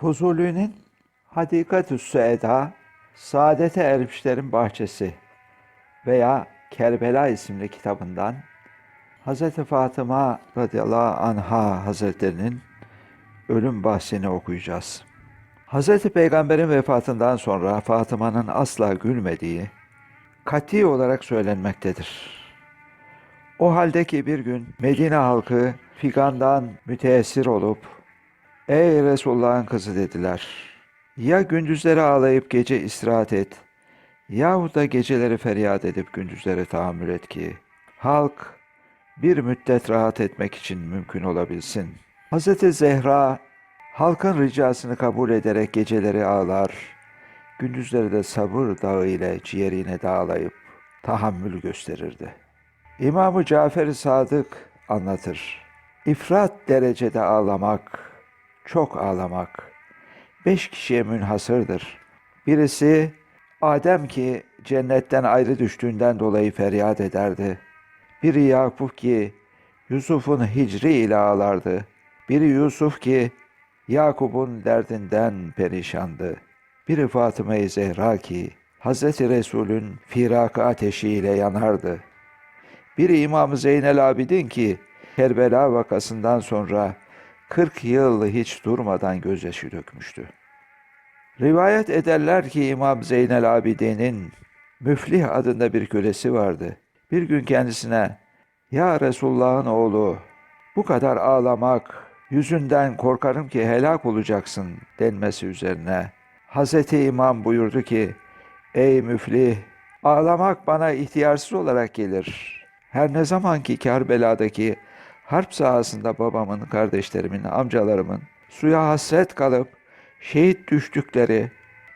Fuzuli'nin Hadikatüs Eda, Saadete Ermişlerin Bahçesi veya Kerbela isimli kitabından Hz. Fatıma radıyallahu anha hazretlerinin ölüm bahsini okuyacağız. Hz. Peygamber'in vefatından sonra Fatıma'nın asla gülmediği kati olarak söylenmektedir. O haldeki bir gün Medine halkı figandan müteessir olup Ey Resulullah'ın kızı dediler. Ya gündüzleri ağlayıp gece istirahat et yahut da geceleri feryat edip gündüzleri tahammül et ki halk bir müddet rahat etmek için mümkün olabilsin. Hz. Zehra halkın ricasını kabul ederek geceleri ağlar, gündüzleri de sabır dağı ile ciğerine dağlayıp tahammül gösterirdi. İmam-ı Cafer-i Sadık anlatır. İfrat derecede ağlamak, çok ağlamak, beş kişiye münhasırdır. Birisi Adem ki cennetten ayrı düştüğünden dolayı feryat ederdi. Biri Yakup ki Yusuf'un hicri ile ağlardı. Biri Yusuf ki Yakup'un derdinden perişandı. Biri Fatıma-i Zehra ki Hazreti Resul'ün firakı ateşiyle yanardı. Biri İmam Zeynel Abidin ki Kerbela vakasından sonra 40 yıl hiç durmadan gözyaşı dökmüştü. Rivayet ederler ki İmam Zeynel Abidin'in Müflih adında bir kölesi vardı. Bir gün kendisine Ya Resulullah'ın oğlu bu kadar ağlamak yüzünden korkarım ki helak olacaksın denmesi üzerine Hazreti İmam buyurdu ki Ey Müflih ağlamak bana ihtiyarsız olarak gelir. Her ne zaman ki Kerbela'daki harp sahasında babamın, kardeşlerimin, amcalarımın suya hasret kalıp şehit düştükleri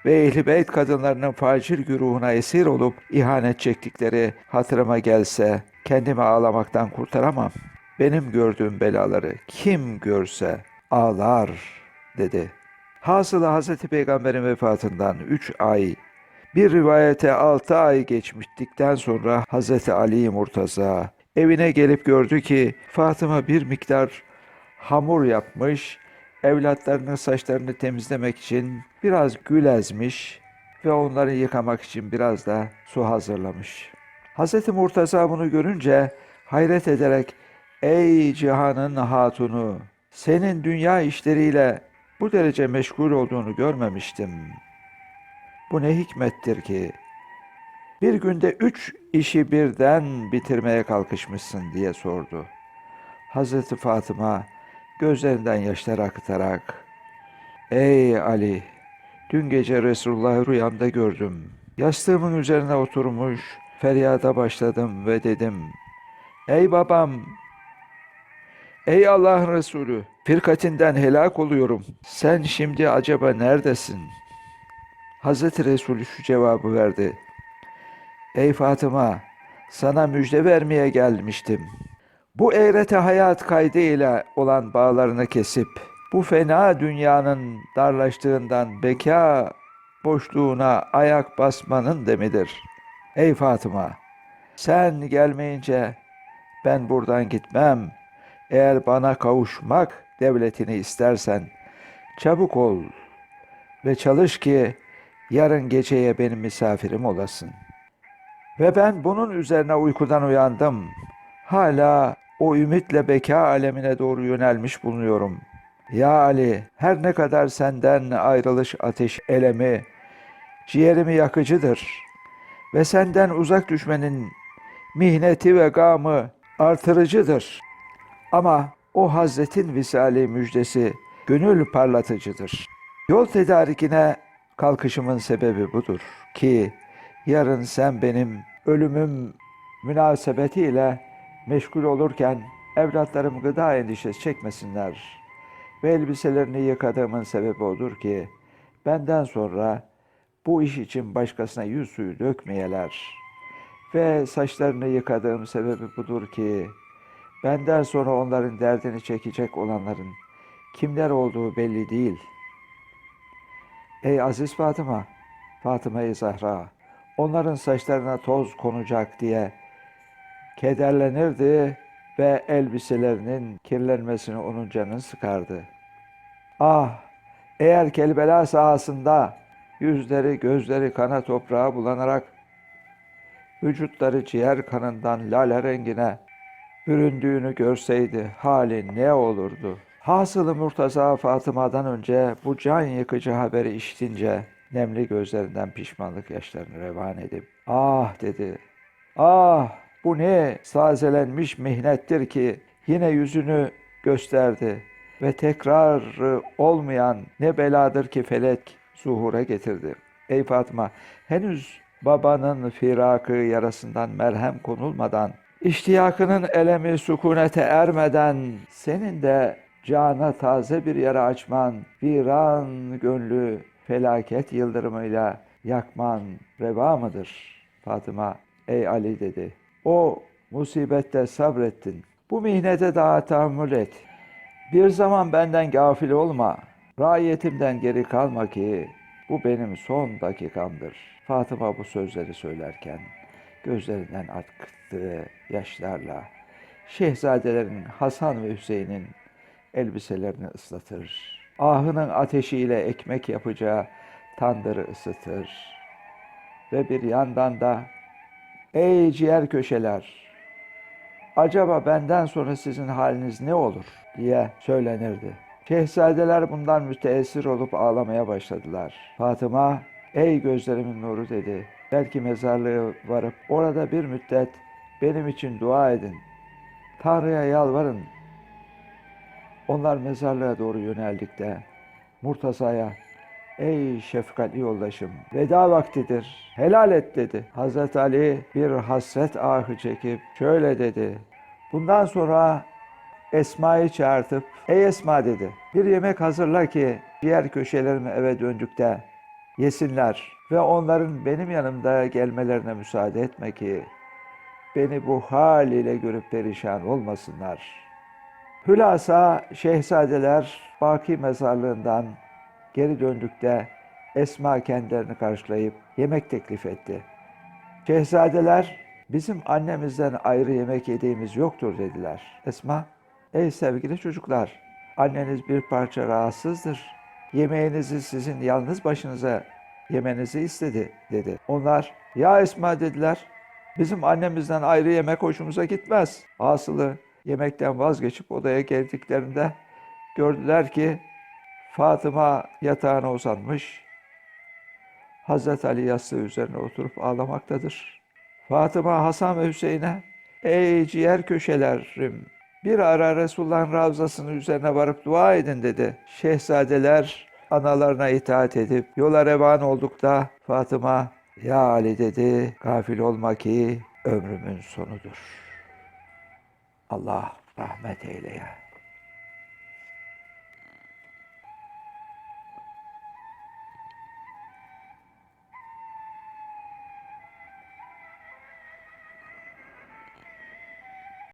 ve ehl beyt kadınlarının facir güruhuna esir olup ihanet çektikleri hatırıma gelse kendimi ağlamaktan kurtaramam. Benim gördüğüm belaları kim görse ağlar dedi. Hasılı Hz. Peygamber'in vefatından üç ay, bir rivayete altı ay geçmiştikten sonra Hz. Ali Murtaza evine gelip gördü ki Fatıma bir miktar hamur yapmış, evlatlarının saçlarını temizlemek için biraz gül ezmiş ve onları yıkamak için biraz da su hazırlamış. Hz. Murtaza bunu görünce hayret ederek Ey cihanın hatunu senin dünya işleriyle bu derece meşgul olduğunu görmemiştim. Bu ne hikmettir ki bir günde üç işi birden bitirmeye kalkışmışsın diye sordu. Hazreti Fatıma gözlerinden yaşlar akıtarak Ey Ali! Dün gece Resulullah'ı rüyamda gördüm. Yastığımın üzerine oturmuş feryada başladım ve dedim Ey babam! Ey Allah'ın Resulü! Firkatinden helak oluyorum. Sen şimdi acaba neredesin? Hazreti Resul şu cevabı verdi. Ey Fatıma! Sana müjde vermeye gelmiştim. Bu eğrete hayat kaydıyla olan bağlarını kesip, bu fena dünyanın darlaştığından beka boşluğuna ayak basmanın demidir. Ey Fatıma! Sen gelmeyince ben buradan gitmem. Eğer bana kavuşmak devletini istersen çabuk ol ve çalış ki yarın geceye benim misafirim olasın. Ve ben bunun üzerine uykudan uyandım. Hala o ümitle beka alemine doğru yönelmiş bulunuyorum. Ya Ali, her ne kadar senden ayrılış ateş elemi, ciğerimi yakıcıdır ve senden uzak düşmenin mihneti ve gamı artırıcıdır. Ama o Hazretin visali müjdesi gönül parlatıcıdır. Yol tedarikine kalkışımın sebebi budur ki yarın sen benim ölümüm münasebetiyle meşgul olurken evlatlarım gıda endişesi çekmesinler. Ve elbiselerini yıkadığımın sebebi odur ki benden sonra bu iş için başkasına yüz suyu dökmeyeler. Ve saçlarını yıkadığım sebebi budur ki benden sonra onların derdini çekecek olanların kimler olduğu belli değil. Ey aziz Fatıma, Fatıma-i Zahra, onların saçlarına toz konacak diye kederlenirdi ve elbiselerinin kirlenmesini onun canını sıkardı. Ah, Eğer Kelbela sahasında yüzleri gözleri kana toprağa bulanarak vücutları ciğer kanından lale rengine büründüğünü görseydi hali ne olurdu? Hasılı Murtaza Fatıma'dan önce bu can yıkıcı haberi işitince nemli gözlerinden pişmanlık yaşlarını revan edip ah dedi ah bu ne sazelenmiş mihnettir ki yine yüzünü gösterdi ve tekrarı olmayan ne beladır ki felek zuhura getirdi. Ey Fatma henüz babanın firakı yarasından merhem konulmadan İştiyakının elemi sükunete ermeden senin de cana taze bir yara açman, viran gönlü felaket yıldırımıyla yakman reva mıdır? Fatıma, ey Ali dedi. O musibette sabrettin. Bu mihnete daha tahammül et. Bir zaman benden gafil olma. Raiyetimden geri kalma ki bu benim son dakikamdır. Fatıma bu sözleri söylerken gözlerinden aktığı yaşlarla şehzadelerin Hasan ve Hüseyin'in elbiselerini ıslatır. Ahının ateşiyle ekmek yapacağı tandırı ısıtır. Ve bir yandan da ey ciğer köşeler acaba benden sonra sizin haliniz ne olur diye söylenirdi. Şehzadeler bundan müteessir olup ağlamaya başladılar. Fatıma, ey gözlerimin nuru dedi. Belki mezarlığa varıp orada bir müddet benim için dua edin. Tanrı'ya yalvarın. Onlar mezarlığa doğru yöneldikte Murtaza'ya Ey şefkatli yoldaşım, veda vaktidir, helal et dedi. Hazreti Ali bir hasret ahı çekip şöyle dedi. Bundan sonra Esma'yı çağırtıp, ey Esma dedi, bir yemek hazırla ki diğer köşelerime eve döndükte yesinler ve onların benim yanımda gelmelerine müsaade etme ki beni bu hal ile görüp perişan olmasınlar. Hülasa şehzadeler Baki mezarlığından geri döndükte Esma kendilerini karşılayıp yemek teklif etti. Şehzadeler bizim annemizden ayrı yemek yediğimiz yoktur dediler. Esma, ey sevgili çocuklar, anneniz bir parça rahatsızdır. Yemeğinizi sizin yalnız başınıza yemenizi istedi dedi. Onlar, ya Esma dediler, bizim annemizden ayrı yemek hoşumuza gitmez. Asılı yemekten vazgeçip odaya geldiklerinde gördüler ki Fatıma yatağına uzanmış, Hazreti Ali yastığı üzerine oturup ağlamaktadır. Fatıma Hasan ve Hüseyin'e, ey ciğer köşelerim, bir ara Resulullah'ın ravzasının üzerine varıp dua edin dedi. Şehzadeler analarına itaat edip yola revan oldukta Fatıma, ya Ali dedi, gafil olma ki ömrümün sonudur. Allah rahmet eyleye.